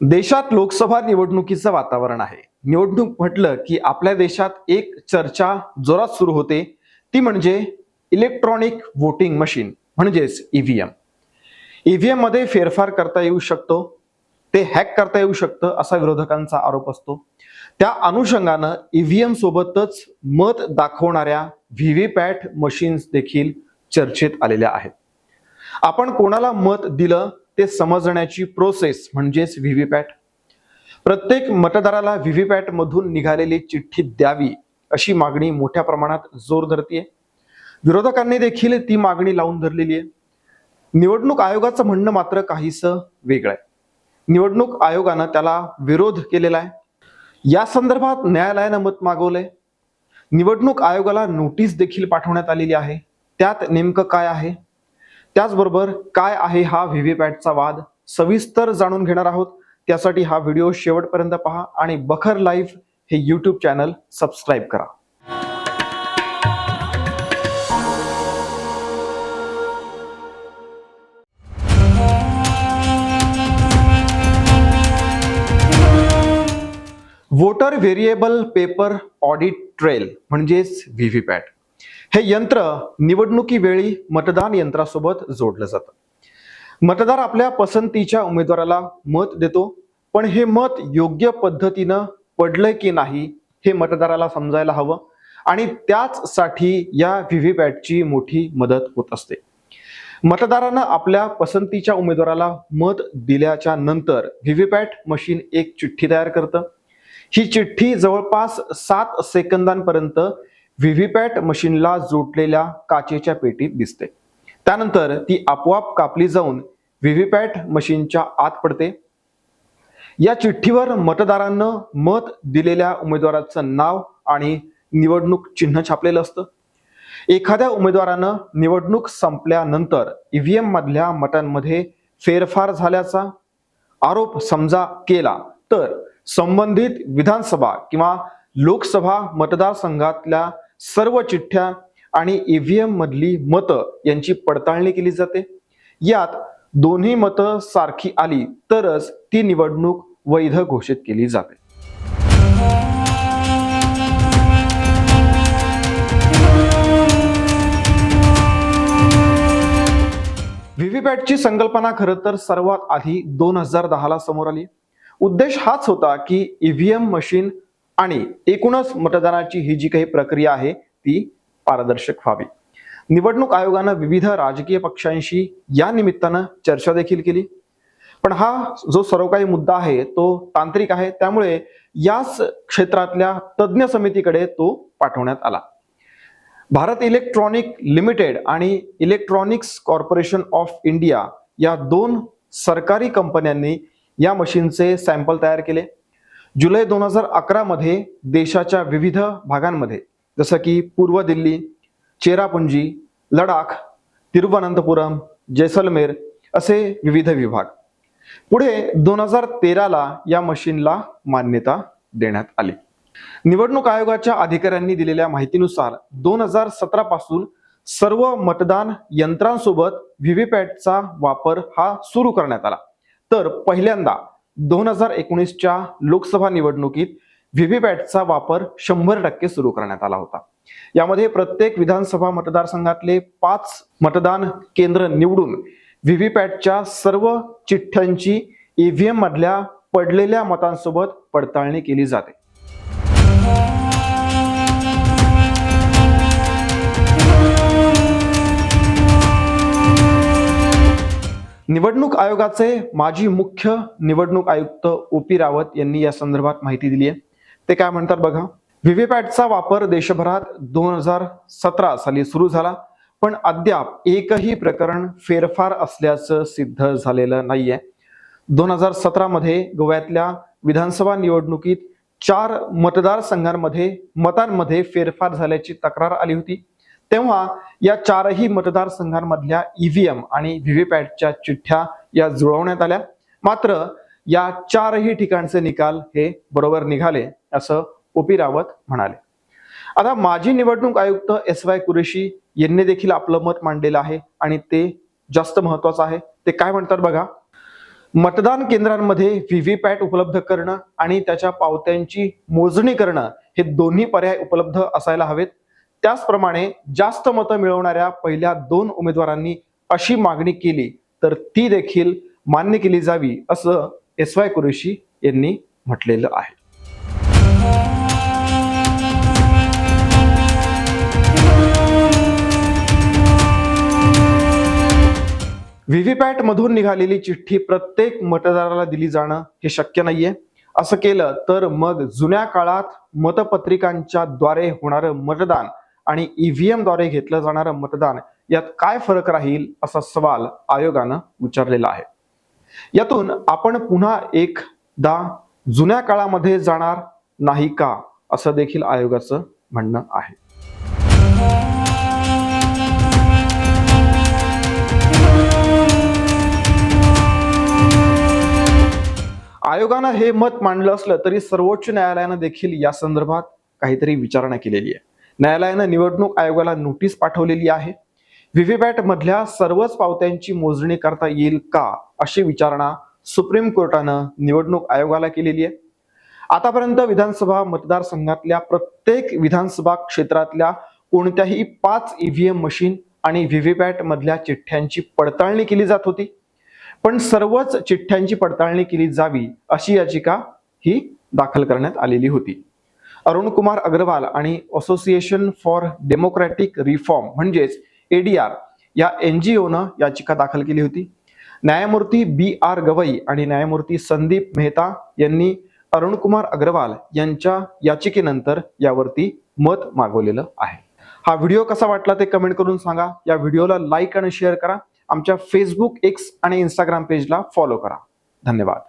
देशात लोकसभा निवडणुकीचं वातावरण आहे. निवडणूक म्हटलं की आपल्या देशात एक चर्चा जोरात सुरू होते. ती म्हणजे इलेक्ट्रॉनिक वोटिंग मशीन म्हणजेच ईव्हीएम ईव्हीएममध्ये फेरफार करता येऊ शकतो. ते हॅक करता येऊ शकतं असा विरोधकांचा आरोप असतो. त्या अनुषंगानं ईव्हीएम सोबतच मत दाखवणाऱ्या व्हीव्हीपॅट मशीन्स देखील चर्चेत आलेल्या आहेत. आपण कोणाला मत दिलं ते समजण्याची प्रोसेस म्हणजेच व्हीव्हीपॅट. प्रत्येक मतदाराला व्हीव्हीपॅट मधून निघालेली चिठ्ठी द्यावी अशी मागणी मोठ्या प्रमाणात जोर धरतीये. विरोधकांनी देखील ती मागणी लावून धरलेली आहे. निवडणूक आयोगाचं म्हणणं मात्र काहीसं वेगळं आहे. निवडणूक आयोगानं त्याला विरोध केलेला आहे. या संदर्भात न्यायालयानं मत मागवलंय. निवडणूक आयोगाला नोटीस देखील पाठवण्यात आलेली आहे. त्यात नेमकं काय आहे? त्याचबरोबर काय आहे हा व्हीव्हीपॅटचा वाद सविस्तर जाणून घेणार आहोत. त्यासाठी हा व्हिडिओ शेवटपर्यंत पहा आणि बखर लाईव्ह हे यूट्यूब चॅनल सबस्क्राईब करा. Voter variable paper audit trail म्हणजेच व्हीव्हीपॅट. हे यंत्र निवडणुकीवेळी मतदान यंत्रासोबत जोडलं जातं. मतदार आपल्या पसंतीच्या उमेदवाराला मत देतो पण हे मत योग्य पद्धतीनं पडलंय की नाही हे मतदाराला समजायला हवं आणि त्याचसाठी या व्हीव्हीपॅटची मोठी मदत होत असते. मतदारानं आपल्या पसंतीच्या उमेदवाराला मत दिल्याच्या नंतर व्हीव्हीपॅट मशीन एक चिठ्ठी तयार करतं. ही चिठ्ठी जवळपास सात सेकंदांपर्यंत व्हीव्हीपॅट मशीनला जोडलेल्या काचेच्या पेटीत दिसते. त्यानंतर ती आपोआप कापली जाऊन व्हीव्हीपॅट मशीनच्या आत पडते. या चिठ्ठीवर मतदारांना मत दिलेल्या उमेदवाराचं नाव आणि निवडणूक चिन्ह छापलेलं असतं. एखाद्या उमेदवारानं निवडणूक संपल्यानंतर ईव्हीएम मधल्या मतांमध्ये फेरफार झाल्याचा आरोप समजा केला तर संबंधित विधानसभा किंवा लोकसभा मतदारसंघातल्या सर्व चिठ्ठ्या आणि ईव्हीएम मधली मतं यांची पडताळणी केली जाते. यात दोन्ही मतं सारखी आली तरच ती निवडणूक वैध घोषित केली जाते. व्हीव्हीपॅटची संकल्पना खरं तर सर्वात आधी दोन हजार दहाला समोर आली. उद्देश हाच होता की ईव्हीएम मशीन आणि एकूणच मतदानाची ही जी काही प्रक्रिया आहे ती पारदर्शक व्हावी. निवडणूक आयोगानं विविध राजकीय पक्षांशी या निमित्तानं चर्चा देखील केली. पण हा जो सर्व काही मुद्दा आहे तो तांत्रिक आहे. त्यामुळे याच क्षेत्रातल्या तज्ज्ञ समितीकडे तो पाठवण्यात आला. भारत इलेक्ट्रॉनिक लिमिटेड आणि इलेक्ट्रॉनिक्स कॉर्पोरेशन ऑफ इंडिया या दोन सरकारी कंपन्यांनी या मशीनचे सॅम्पल तयार केले. जुलै दोन हजार अकरामध्ये देशाच्या विविध भागांमध्ये जसं की पूर्व दिल्ली चेरापुंजी लडाख तिरुवनंतपुरम जैसलमेर असे विविध विभाग. पुढे दोन हजार तेराला या मशीनला मान्यता देण्यात आली. निवडणूक आयोगाच्या अधिकाऱ्यांनी दिलेल्या माहितीनुसार दोन हजार सतरा पासून सर्व मतदान यंत्रांसोबत व्हीव्हीपॅटचा वापर हा सुरू करण्यात आला. तर पहिल्यांदा दोन हजार एकोणीसच्या लोकसभा निवडणुकीत व्हीव्हीपॅटचा वापर शंभर टक्के सुरू करण्यात आला होता. यामध्ये प्रत्येक विधानसभा मतदारसंघातले पाच मतदान केंद्र निवडून व्हीव्हीपॅटच्या सर्व चिठ्ठ्यांची ईव्हीएम मधल्या पडलेल्या मतांसोबत पडताळणी केली जाते. निवडणूक आयोगाचे माजी मुख्य निवडणूक आयुक्त ओ पी रावत यांनी या संदर्भात माहिती दिली आहे. ते काय म्हणतात बघा व्हीव्हीपॅटचा वापर देशभरात दोन हजार सतरा साली सुरू झाला पण अद्याप एकही प्रकरण फेरफार असल्याचं सिद्ध झालेलं नाहीये. दोन हजार सतरामध्ये गोव्यातल्या विधानसभा निवडणुकीत चार मतदारसंघांमध्ये मतांमध्ये फेरफार झाल्याची तक्रार आली होती. तेव्हा या चारही मतदारसंघांमधल्या ईव्हीएम आणि व्हीव्हीपॅटच्या चिठ्ठ्या या जुळवण्यात आल्या. मात्र या चारही ठिकाणचे निकाल हे बरोबर निघाले असं ओपी रावत म्हणाले. आता माजी निवडणूक आयुक्त एस वाय कुरेशी यांनी देखील आपलं मत मांडलेलं आहे आणि ते जास्त महत्वाचं आहे. ते काय म्हणतात बघा? मतदान केंद्रांमध्ये व्हीव्हीपॅट उपलब्ध करणं आणि त्याच्या पावत्यांची मोजणी करणं हे दोन्ही पर्याय उपलब्ध असायला हवेत. त्याचप्रमाणे जास्त मतं मिळवणाऱ्या पहिल्या दोन उमेदवारांनी अशी मागणी केली तर ती देखील मान्य केली जावी असं एस वाय कुरेशी यांनी म्हटलेलं आहे. व्हीव्हीपॅट मधून निघालेली चिठ्ठी प्रत्येक मतदाराला दिली जाणं हे शक्य नाहीये. असं केलं तर मग जुन्या काळात मतपत्रिकांच्या द्वारे होणारं मतदान आणि ईव्हीएमद्वारे घेतलं जाणारं मतदान यात काय फरक राहील असा सवाल आयोगानं विचारलेला आहे. यातून आपण पुन्हा एकदा जुन्या काळामध्ये जाणार नाही का असं देखील आयोगाचं म्हणणं आहे. आयोगानं हे मत मांडलं असलं तरी सर्वोच्च न्यायालयानं देखील या संदर्भात काहीतरी विचारणा केलेली आहे. न्यायालयानं निवडणूक आयोगाला नोटीस पाठवलेली आहे. व्हीव्हीपॅट मधल्या सर्वच पावत्यांची मोजणी करता येईल का अशी विचारणा सुप्रीम कोर्टानं निवडणूक आयोगाला केलेली आहे. आतापर्यंत विधानसभा मतदारसंघातल्या प्रत्येक विधानसभा क्षेत्रातल्या कोणत्याही पाच ईव्हीएम मशीन आणि व्हीव्हीपॅट मधल्या चिठ्ठ्यांची पडताळणी केली जात होती. पण सर्वच चिठ्ठ्यांची पडताळणी केली जावी अशी याचिका ही दाखल करण्यात आलेली होती. अरुण कुमार अग्रवाल आणि असोसिएशन फॉर डेमोक्रॅटिक रिफॉर्म म्हणजेच एडीआर या एनजीओनं याचिका दाखल केली होती. न्यायमूर्ती बी आर गवई आणि न्यायमूर्ती संदीप मेहता यांनी अरुण कुमार अग्रवाल यांच्या याचिकेनंतर यावरती मत मागवलेलं आहे. हा व्हिडिओ कसा वाटला ते कमेंट करून सांगा. या व्हिडिओला लाईक आणि शेअर करा. आमच्या फेसबुक एक्स आणि इंस्टाग्राम पेजला फॉलो करा. धन्यवाद.